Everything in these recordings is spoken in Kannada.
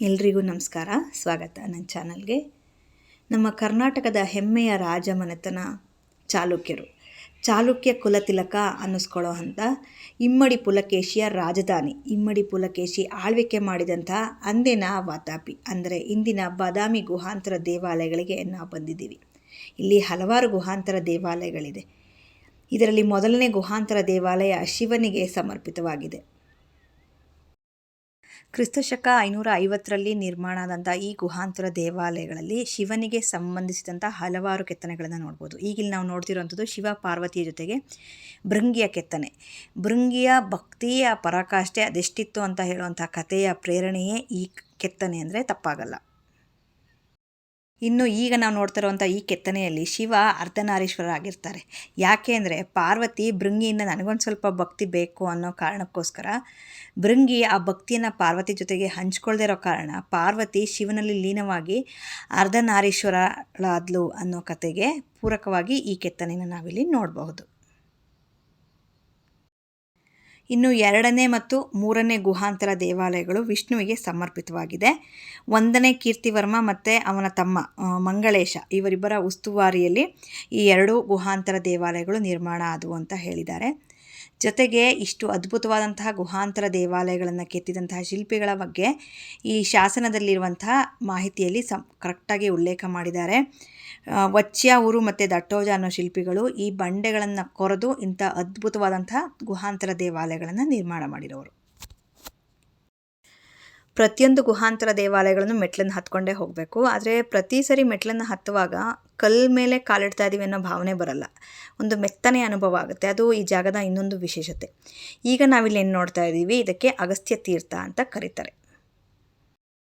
ಎಲ್ರಿಗೂ ನಮಸ್ಕಾರ. ಸ್ವಾಗತ ನನ್ನ ಚಾನಲ್ಗೆ. ನಮ್ಮ ಕರ್ನಾಟಕದ ಹೆಮ್ಮೆಯ ರಾಜಮನೆತನ ಚಾಲುಕ್ಯರು. ಚಾಲುಕ್ಯ ಕುಲತಿಲಕ ಅನ್ನಿಸ್ಕೊಳ್ಳೋ ಅಂಥ ಇಮ್ಮಡಿ ಪುಲಕೇಶಿಯ ರಾಜಧಾನಿ, ಇಮ್ಮಡಿ ಪುಲಕೇಶಿ ಆಳ್ವಿಕೆ ಮಾಡಿದಂತಹ ಅಂದಿನ ವಾತಾಪಿ, ಅಂದರೆ ಇಂದಿನ ಬಾದಾಮಿ ಗುಹಾಂತರ ದೇವಾಲಯಗಳಿಗೆ ನಾವು ಬಂದಿದ್ದೀವಿ. ಇಲ್ಲಿ ಹಲವಾರು ಗುಹಾಂತರ ದೇವಾಲಯಗಳಿದೆ. ಇದರಲ್ಲಿ ಮೊದಲನೇ ಗುಹಾಂತರ ದೇವಾಲಯ ಶಿವನಿಗೆ ಸಮರ್ಪಿತವಾಗಿದೆ. ಕ್ರಿಸ್ತಶಕ ಐನೂರ ಐವತ್ತರಲ್ಲಿ ನಿರ್ಮಾಣ ಆದಂಥ ಈ ಗುಹಾಂತರ ದೇವಾಲಯಗಳಲ್ಲಿ ಶಿವನಿಗೆ ಸಂಬಂಧಿಸಿದಂಥ ಹಲವಾರು ಕೆತ್ತನೆಗಳನ್ನು ನೋಡ್ಬೋದು. ಈಗಿಲ್ಲಿ ನಾವು ನೋಡ್ತಿರುವಂಥದ್ದು ಶಿವ ಪಾರ್ವತಿಯ ಜೊತೆಗೆ ಭೃಂಗಿಯ ಕೆತ್ತನೆ. ಭೃಂಗಿಯ ಭಕ್ತಿಯ ಪರಾಕಾಷ್ಠೆ ಅದೆಷ್ಟಿತ್ತು ಅಂತ ಹೇಳುವಂಥ ಕಥೆಯ ಪ್ರೇರಣೆಯೇ ಈ ಕೆತ್ತನೆ ಅಂದರೆ ತಪ್ಪಾಗಲ್ಲ. ಇನ್ನು ಈಗ ನಾವು ನೋಡ್ತಿರುವಂಥ ಈ ಕೆತ್ತನೆಯಲ್ಲಿ ಶಿವ ಅರ್ಧನಾರೀಶ್ವರ ಆಗಿರ್ತಾರೆ ಯಾಕೆ ಅಂದರೆ ಪಾರ್ವತಿ ಭೃಂಗಿಯಿಂದ ನನಗೊಂದು ಸ್ವಲ್ಪ ಭಕ್ತಿ ಬೇಕು ಅನ್ನೋ ಕಾರಣಕ್ಕೋಸ್ಕರ ಭೃಂಗಿ ಆ ಭಕ್ತಿಯನ್ನು ಪಾರ್ವತಿ ಜೊತೆಗೆ ಹಂಚ್ಕೊಳ್ದೇ ಇರೋ ಕಾರಣ ಪಾರ್ವತಿ ಶಿವನಲ್ಲಿ ಲೀನವಾಗಿ ಅರ್ಧನಾರೀಶ್ವರಳಾದ್ಲು ಅನ್ನೋ ಕತೆಗೆ ಪೂರಕವಾಗಿ ಈ ಕೆತ್ತನೆಯನ್ನು ನಾವಿಲ್ಲಿ ನೋಡಬಹುದು. ಇನ್ನು ಎರಡನೇ ಮತ್ತು ಮೂರನೇ ಗುಹಾಂತರ ದೇವಾಲಯಗಳು ವಿಷ್ಣುವಿಗೆ ಸಮರ್ಪಿತವಾಗಿದೆ. ಒಂದನೇ ಕೀರ್ತಿವರ್ಮ ಮತ್ತು ಅವನ ತಮ್ಮ ಮಂಗಳೇಶ, ಇವರಿಬ್ಬರ ಉಸ್ತುವಾರಿಯಲ್ಲಿ ಈ ಎರಡೂ ಗುಹಾಂತರ ದೇವಾಲಯಗಳು ನಿರ್ಮಾಣ ಆದವು ಅಂತ ಹೇಳಿದ್ದಾರೆ. ಜೊತೆಗೆ ಇಷ್ಟು ಅದ್ಭುತವಾದಂತಹ ಗುಹಾಂತರ ದೇವಾಲಯಗಳನ್ನು ಕೆತ್ತಿದಂತಹ ಶಿಲ್ಪಿಗಳ ಬಗ್ಗೆ ಈ ಶಾಸನದಲ್ಲಿರುವಂತಹ ಮಾಹಿತಿಯಲ್ಲಿ ಸಂ ಕರೆಕ್ಟಾಗಿ ಉಲ್ಲೇಖ ಮಾಡಿದ್ದಾರೆ. ವಚ್ಯ ಊರು ಮತ್ತು ದಟ್ಟೋಜ ಅನ್ನೋ ಶಿಲ್ಪಿಗಳು ಈ ಬಂಡೆಗಳನ್ನು ಕೊರೆದು ಇಂಥ ಅದ್ಭುತವಾದಂತಹ ಗುಹಾಂತರ ದೇವಾಲಯಗಳನ್ನು ನಿರ್ಮಾಣ ಮಾಡಿರೋರು. ಪ್ರತಿಯೊಂದು ಗುಹಾಂತರ ದೇವಾಲಯಗಳನ್ನು ಮೆಟ್ಲನ್ನು ಹತ್ಕೊಂಡೇ ಹೋಗಬೇಕು. ಆದರೆ ಪ್ರತಿ ಸರಿ ಮೆಟ್ಲನ್ನು ಹತ್ತುವಾಗ ಕಲ್ ಮೇಲೆ ಕಾಲಿಡ್ತಾ ಇದ್ದೀವಿ ಅನ್ನೋ ಭಾವನೆ ಬರಲ್ಲ. ಒಂದು ಮೆತ್ತನೆ ಅನುಭವ ಆಗುತ್ತೆ. ಅದು ಈ ಜಾಗದ ಇನ್ನೊಂದು ವಿಶೇಷತೆ. ಈಗ ನಾವಿಲ್ಲಿ ಏನು ನೋಡ್ತಾ ಇದ್ದೀವಿ ಇದಕ್ಕೆ ಅಗಸ್ತ್ಯ ತೀರ್ಥ ಅಂತ ಕರೀತಾರೆ.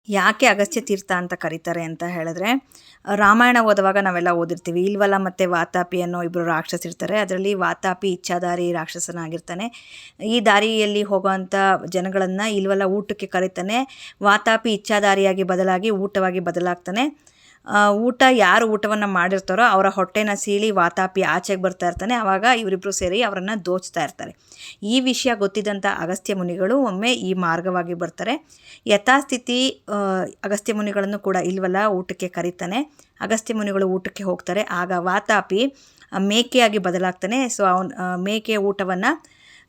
ಯಾಕೆ ಅಗಸ್ತ್ಯ ತೀರ್ಥ ಅಂತ ಕರೀತಾರೆ ಅಂತ ಹೇಳಿದ್ರೆ, ರಾಮಾಯಣ ಓದುವಾಗ ನಾವೆಲ್ಲ ಓದಿರ್ತೀವಿ. ಇಲ್ವಲ್ಲ ಮತ್ತು ವಾತಾಪಿ ಅನ್ನೋ ಇಬ್ಬರು ರಾಕ್ಷಸ ಇರ್ತಾರೆ. ಅದರಲ್ಲಿ ವಾತಾಪಿ ಇಚ್ಛಾದಾರಿ ರಾಕ್ಷಸನಾಗಿರ್ತಾನೆ. ಈ ದಾರಿಯಲ್ಲಿ ಹೋಗೋವಂಥ ಜನಗಳನ್ನು ಇಲ್ವಲ್ಲ ಊಟಕ್ಕೆ ಕರೀತಾನೆ. ವಾತಾಪಿ ಇಚ್ಛಾದಾರಿಯಾಗಿ ಬದಲಾಗಿ ಊಟವಾಗಿ ಬದಲಾಗ್ತಾನೆ. ಊಟ ಯಾರು ಊಟವನ್ನು ಮಾಡಿರ್ತಾರೋ ಅವರ ಹೊಟ್ಟೆನ ಸೀಳಿ ವಾತಾಪಿ ಆಚೆಗೆ ಬರ್ತಾ ಇರ್ತಾನೆ. ಆವಾಗ ಇವರಿಬ್ಬರು ಸೇರಿ ಅವರನ್ನು ದೋಚ್ತಾ ಇರ್ತಾರೆ. ಈ ವಿಷಯ ಗೊತ್ತಿದ್ದಂಥ ಅಗಸ್ತ್ಯ ಮುನಿಗಳು ಒಮ್ಮೆ ಈ ಮಾರ್ಗವಾಗಿ ಬರ್ತಾರೆ. ಯಥಾಸ್ಥಿತಿ ಅಗಸ್ತ್ಯ ಮುನಿಗಳನ್ನು ಕೂಡ ಇಲ್ವಲ್ಲ, ಊಟಕ್ಕೆ ಕರೀತಾನೆ. ಅಗಸ್ತ್ಯ ಮುನಿಗಳು ಊಟಕ್ಕೆ ಹೋಗ್ತಾರೆ. ಆಗ ವಾತಾಪಿ ಮೇಕೆಯಾಗಿ ಬದಲಾಗ್ತಾನೆ. ಸೊ ಅವನ ಮೇಕೆ ಊಟವನ್ನು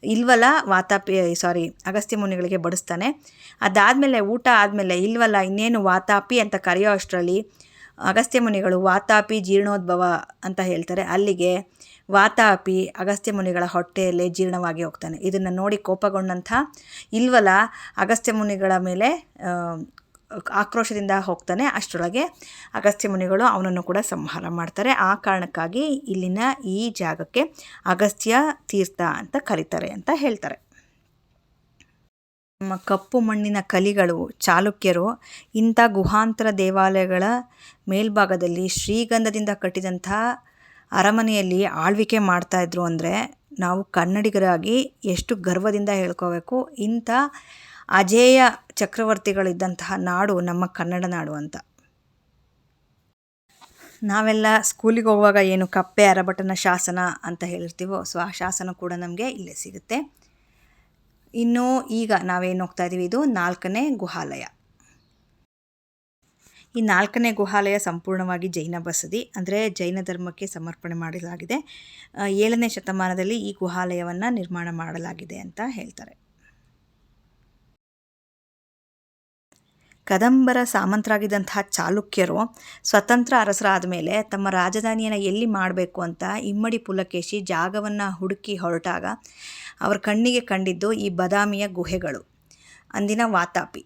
ಇಲ್ವಲ್ಲ, ವಾತಾಪಿ ಸಾರಿ ಅಗಸ್ತ್ಯ ಮುನಿಗಳಿಗೆ ಬಡಿಸ್ತಾನೆ. ಅದಾದಮೇಲೆ, ಊಟ ಆದಮೇಲೆ ಇಲ್ವಲ್ಲ, ಇನ್ನೇನು ವಾತಾಪಿ ಅಂತ ಕರೆಯೋ ಅಷ್ಟರಲ್ಲಿ ಅಗಸ್ತ್ಯ ಮುನಿಗಳು ವಾತಾಪಿ ಜೀರ್ಣೋದ್ಭವ ಅಂತ ಹೇಳ್ತಾರೆ. ಅಲ್ಲಿಗೆ ವಾತಾಪಿ ಅಗಸ್ತ್ಯ ಮುನಿಗಳ ಹೊಟ್ಟೆಯಲ್ಲೇ ಜೀರ್ಣವಾಗಿ ಹೋಗ್ತಾನೆ. ಇದನ್ನು ನೋಡಿ ಕೋಪಗೊಂಡಂಥ ಇಲ್ವಲ್ಲ ಅಗಸ್ತ್ಯ ಮುನಿಗಳ ಮೇಲೆ ಆಕ್ರೋಶದಿಂದ ಹೋಗ್ತಾನೆ. ಅಷ್ಟರೊಳಗೆ ಅಗಸ್ತ್ಯ ಮುನಿಗಳು ಅವನನ್ನು ಕೂಡ ಸಂಹಾರ ಮಾಡ್ತಾರೆ. ಆ ಕಾರಣಕ್ಕಾಗಿ ಇಲ್ಲಿನ ಈ ಜಾಗಕ್ಕೆ ಅಗಸ್ತ್ಯ ತೀರ್ಥ ಅಂತ ಕರೀತಾರೆ ಅಂತ ಹೇಳ್ತಾರೆ. ನಮ್ಮ ಕಪ್ಪು ಮಣ್ಣಿನ ಕಲಿಗಳು, ಚಾಲುಕ್ಯರು, ಇಂಥ ಗುಹಾಂತರ ದೇವಾಲಯಗಳ ಮೇಲ್ಭಾಗದಲ್ಲಿ ಶ್ರೀಗಂಧದಿಂದ ಕಟ್ಟಿದಂಥ ಅರಮನೆಯಲ್ಲಿ ಆಳ್ವಿಕೆ ಮಾಡ್ತಾಯಿದ್ರು ಅಂದರೆ ನಾವು ಕನ್ನಡಿಗರಾಗಿ ಎಷ್ಟು ಗರ್ವದಿಂದ ಹೇಳ್ಕೋಬೇಕು? ಇಂಥ ಅಜೇಯ ಚಕ್ರವರ್ತಿಗಳಿದ್ದಂತಹ ನಾಡು ನಮ್ಮ ಕನ್ನಡ ನಾಡು ಅಂತ. ನಾವೆಲ್ಲ ಸ್ಕೂಲಿಗೆ ಹೋಗುವಾಗ ಏನು ಕಪ್ಪೆ ಅರಬಟನ ಶಾಸನ ಅಂತ ಹೇಳಿರ್ತೀವೋ, ಸೊ ಆ ಶಾಸನ ಕೂಡ ನಮಗೆ ಇಲ್ಲೇ ಸಿಗುತ್ತೆ. ಇನ್ನು ಈಗ ನಾವೇನು ಹೋಗ್ತಾ ಇದ್ದೀವಿ ಇದು ನಾಲ್ಕನೇ ಗುಹಾಲಯ. ಈ ನಾಲ್ಕನೇ ಗುಹಾಲಯ ಸಂಪೂರ್ಣವಾಗಿ ಜೈನ ಬಸದಿ, ಅಂದರೆ ಜೈನ ಧರ್ಮಕ್ಕೆ ಸಮರ್ಪಣೆ ಮಾಡಲಾಗಿದೆ ಏಳನೇ ಶತಮಾನದಲ್ಲಿ ಈ ಗುಹಾಲಯವನ್ನು ನಿರ್ಮಾಣ ಮಾಡಲಾಗಿದೆ ಅಂತ ಹೇಳ್ತಾರೆ. ಕದಂಬರ ಸಾಮಂತರಾಗಿದ್ದಂತಹ ಚಾಲುಕ್ಯರು ಸ್ವತಂತ್ರ ಅರಸರಾದ ಮೇಲೆ ತಮ್ಮ ರಾಜಧಾನಿಯನ್ನು ಎಲ್ಲಿ ಮಾಡಬೇಕು ಅಂತ ಇಮ್ಮಡಿ ಪುಲಕೇಶಿ ಜಾಗವನ್ನು ಹುಡುಕಿ ಹೊರಟಾಗ ಅವರ ಕಣ್ಣಿಗೆ ಕಂಡಿದ್ದು ಈ ಬದಾಮಿಯ ಗುಹೆಗಳು. ಅಂದಿನ ವಾತಾಪಿ.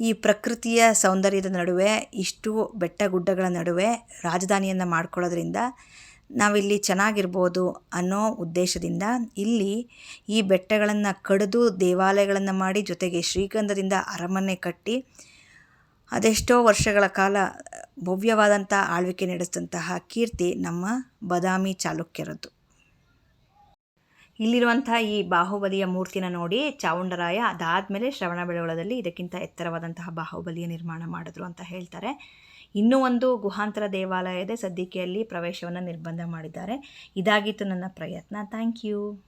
ಈ ಪ್ರಕೃತಿಯ ಸೌಂದರ್ಯದ ನಡುವೆ ಇಷ್ಟು ಬೆಟ್ಟ ಗುಡ್ಡಗಳ ನಡುವೆ ರಾಜಧಾನಿಯನ್ನು ಮಾಡ್ಕೊಳ್ಳೋದ್ರಿಂದ ನಾವಿಲ್ಲಿ ಚೆನ್ನಾಗಿರ್ಬೋದು ಅನ್ನೋ ಉದ್ದೇಶದಿಂದ ಇಲ್ಲಿ ಈ ಬೆಟ್ಟಗಳನ್ನು ಕಡಿದು ದೇವಾಲಯಗಳನ್ನು ಮಾಡಿ ಜೊತೆಗೆ ಶ್ರೀಗಂಧದಿಂದ ಅರಮನೆ ಕಟ್ಟಿ ಅದೆಷ್ಟೋ ವರ್ಷಗಳ ಕಾಲ ಭವ್ಯವಾದಂಥ ಆಳ್ವಿಕೆ ನಡೆಸಿದಂತಹ ಕೀರ್ತಿ ನಮ್ಮ ಬದಾಮಿ ಚಾಲುಕ್ಯರದ್ದು. ಇಲ್ಲಿರುವಂಥ ಈ ಬಾಹುಬಲಿಯ ಮೂರ್ತಿನ ನೋಡಿ ಚಾವುಂಡರಾಯ ಅದಾದಮೇಲೆ ಶ್ರವಣ ಬೆಳಗೊಳದಲ್ಲಿ ಇದಕ್ಕಿಂತ ಎತ್ತರವಾದಂತಹ ಬಾಹುಬಲಿಯ ನಿರ್ಮಾಣ ಮಾಡಿದ್ರು ಅಂತ ಹೇಳ್ತಾರೆ. ಇನ್ನೂ ಒಂದು ಗುಹಾಂತರ ದೇವಾಲಯದ ಸದ್ಯಕೆಯಲ್ಲಿ ಪ್ರವೇಶವನ್ನು ನಿರ್ಬಂಧ ಮಾಡಿದ್ದಾರೆ. ಇದಾಗಿತ್ತು ನನ್ನ ಪ್ರಯತ್ನ. Thank you.